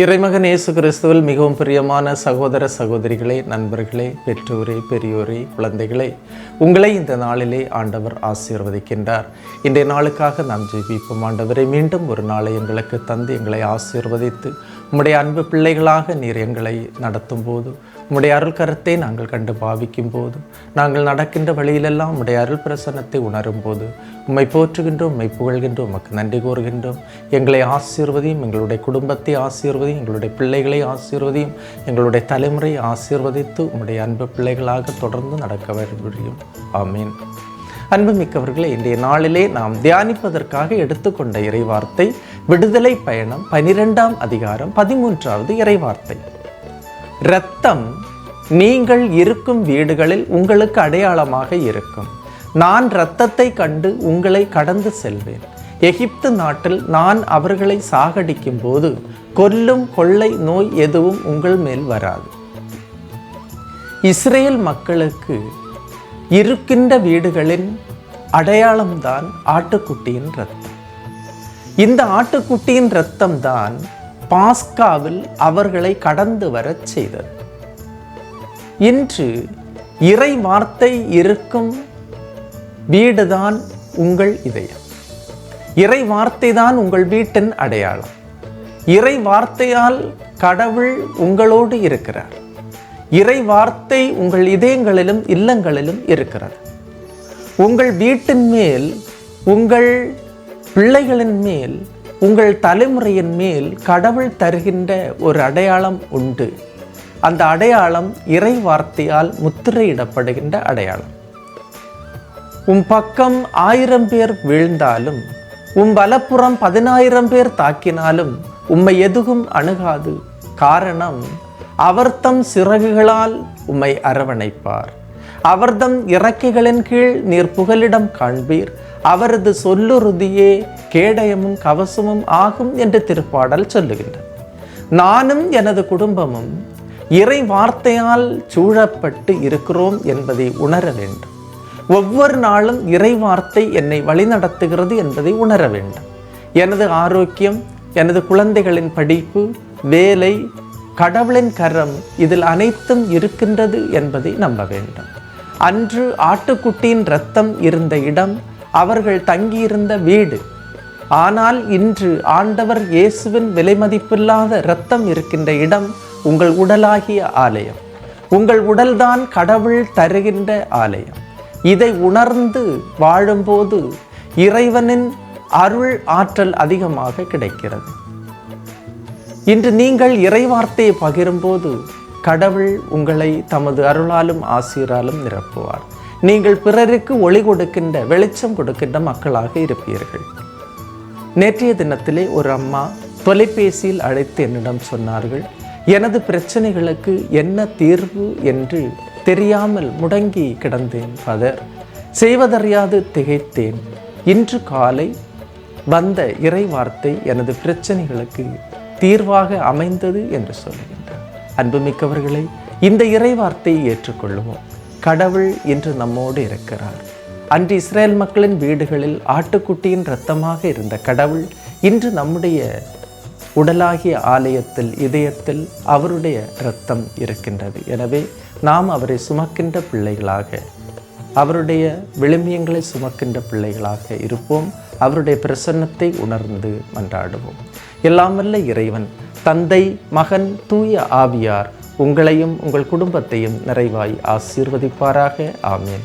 இறைமகன் இயேசு கிறிஸ்துவில் மிகவும் பிரியமான சகோதர சகோதரிகளே நண்பர்களே பெற்றோரே பெரியோரே குழந்தைகளே உங்களை இந்த நாளிலே ஆண்டவர் ஆசீர்வதிக்கின்றார். இன்றைய நாளுக்காக நாம் ஜெபிப்போம். ஆண்டவரை மீண்டும் ஒரு நாளை எங்களுக்கு தந்து எங்களை ஆசீர்வதித்து உம்முடைய அன்பு பிள்ளைகளாக நீர் எங்களை நடத்தும் போது உம்முடைய அருள் கரத்தை நாங்கள் கண்டு பாவிக்கும் போது நாங்கள் நடக்கின்ற வழியிலெல்லாம் உம்முடைய அருள் பிரசன்னத்தை உணரும் போது உம்மை போற்றுகின்றோம் உம்மை புகழ்கின்றோம் உமக்கு நன்றி கூறுகின்றோம். எங்களை ஆசீர்வதியும் எங்களுடைய குடும்பத்தை ஆசீர்வதியும் எங்களுடைய பிள்ளைகளை ஆசீர்வதியும் எங்களுடைய தலைமுறையை ஆசீர்வதித்து உம்முடைய அன்பு பிள்ளைகளாக தொடர்ந்து நடக்க வேண்டும் ஆமீன். அன்புமிக்கவர்களை இன்றைய நாளிலே நாம் தியானிப்பதற்காக எடுத்துக்கொண்ட இறைவார்த்தை விடுதலை பயணம் பனிரெண்டாம் அதிகாரம் பதிமூன்றாவது இறைவார்த்தை. இரத்தம் நீங்கள் இருக்கும் வீடுகளில் உங்களுக்கு அடையாளமாக இருக்கும். நான் இரத்தத்தை கண்டு உங்களை கடந்து செல்வேன். எகிப்து நாட்டில் நான் அவர்களை சாகடிக்கும் போது கொல்லும் கொள்ளை நோய் எதுவும் உங்கள் மேல் வராது. இஸ்ரேல் மக்களுக்கு இருக்கின்ற வீடுகளின் அடையாளம்தான் ஆட்டுக்குட்டியின் ரத்தம் இந்த ஆட்டுக்குட்டியின் ரத்தம் தான் பாஸ்காவில் அவர்களை கடந்து வரச் செய்தது. இன்று இறை வார்த்தை இருக்கும் வீடுதான் உங்கள் இதயம். இறை வார்த்தை தான் உங்கள் வீட்டின் அடையாளம். இறை வார்த்தையால் கடவுள் உங்களோடு இருக்கிறார். இறை வார்த்தை உங்கள் இதயங்களிலும் இல்லங்களிலும் இருக்கிறார் உங்கள் வீட்டின் மேல் உங்கள் பிள்ளைகளின் மேல் உங்கள் தலைமுறையின் மேல் கடவுள் தருகின்ற ஒரு அடையாளம் உண்டு. அந்த அடையாளம் இறை வார்த்தையால் முத்திரையிடப்படுகின்ற அடையாளம். உம் பக்கம் ஆயிரம் பேர் வீழ்ந்தாலும் உம் வலப்புறம் பதினாயிரம் பேர் தாக்கினாலும் உம்மை எதுவும் அணுகாது. காரணம் அவர்தம் சிறகுகளால் உம்மை அரவணைப்பார். அவர்தம் இறக்கைகளின் கீழ் நீர் புகலிடம் காண்பீர். அவரது சொல்லுறுதியே கேடயமும் கவசமும் ஆகும் என்று திருப்பாடல் சொல்லுகின்றது. நானும் எனது குடும்பமும் இறை வார்த்தையால் சூழப்பட்டு இருக்கிறோம் என்பதை உணர வேண்டும். ஒவ்வொரு நாளும் இறை வார்த்தை என்னை வழிநடத்துகிறது என்பதை உணர வேண்டும். எனது ஆரோக்கியம் எனது குழந்தைகளின் படிப்பு வேலை கடவுளின் கரம் இதில் அனைத்தும் இருக்கின்றது என்பதை நம்ப வேண்டும். அன்று ஆட்டுக்குட்டியின் ரத்தம் இருந்த இடம் அவர்கள் தங்கியிருந்த வீடு ஆனால் இன்று ஆண்டவர் இயேசுவின் விலைமதிப்பில்லாத இரத்தம் இருக்கின்ற இடம் உங்கள் உடலாகிய ஆலயம். உங்கள் உடல்தான் கடவுள் தருகின்ற ஆலயம். இதை உணர்ந்து வாழும்போது இறைவனின் அருள் ஆற்றல் அதிகமாக கிடைக்கிறது. இன்று நீங்கள் இறைவார்த்தையை பகிரும்போது கடவுள் உங்களை தமது அருளாலும் ஆசிராலும் நிரப்புவார். நீங்கள் பிறருக்கு ஒளி கொடுக்கின்ற வெளிச்சம் கொடுக்கின்ற மக்களாக இருப்பீர்கள். நேற்றைய தினத்திலே ஒரு அம்மா தொலைபேசியில் அழைத்து என்னிடம் சொன்னார்கள் எனது பிரச்சனைகளுக்கு என்ன தீர்வு என்று தெரியாமல் முடங்கி கிடந்தேன் ஃபாதர் செய்வதறியாது திகைத்தேன். இன்று காலை வந்த இறை வார்த்தை எனது பிரச்சனைகளுக்கு தீர்வாக அமைந்தது என்று சொல்லுகின்றார் அன்புமிக்கவர்களை இந்த இறை வார்த்தையை ஏற்றுக்கொள்வோம். கடவுள் இன்று நம்மோடு இருக்கிறார். அன்று இஸ்ரேல் மக்களின் வீடுகளில் ஆட்டுக்குட்டியின் இரத்தமாக இருந்த கடவுள் இன்று நம்முடைய உடலாகிய ஆலயத்தில் இதயத்தில் அவருடைய இரத்தம் இருக்கின்றது. எனவே நாம் அவரை சுமக்கின்ற பிள்ளைகளாக அவருடைய விளிமியங்களை சுமக்கின்ற பிள்ளைகளாக இருப்போம். அவருடைய பிரசன்னத்தை உணர்ந்து மன்றாடுவோம். எல்லாம் வல்ல இறைவன் தந்தை மகன் தூய ஆவியார் உங்களையும் உங்கள் குடும்பத்தையும் நிறைவாய் ஆசீர்வதிப்பாராக. ஆமேன்.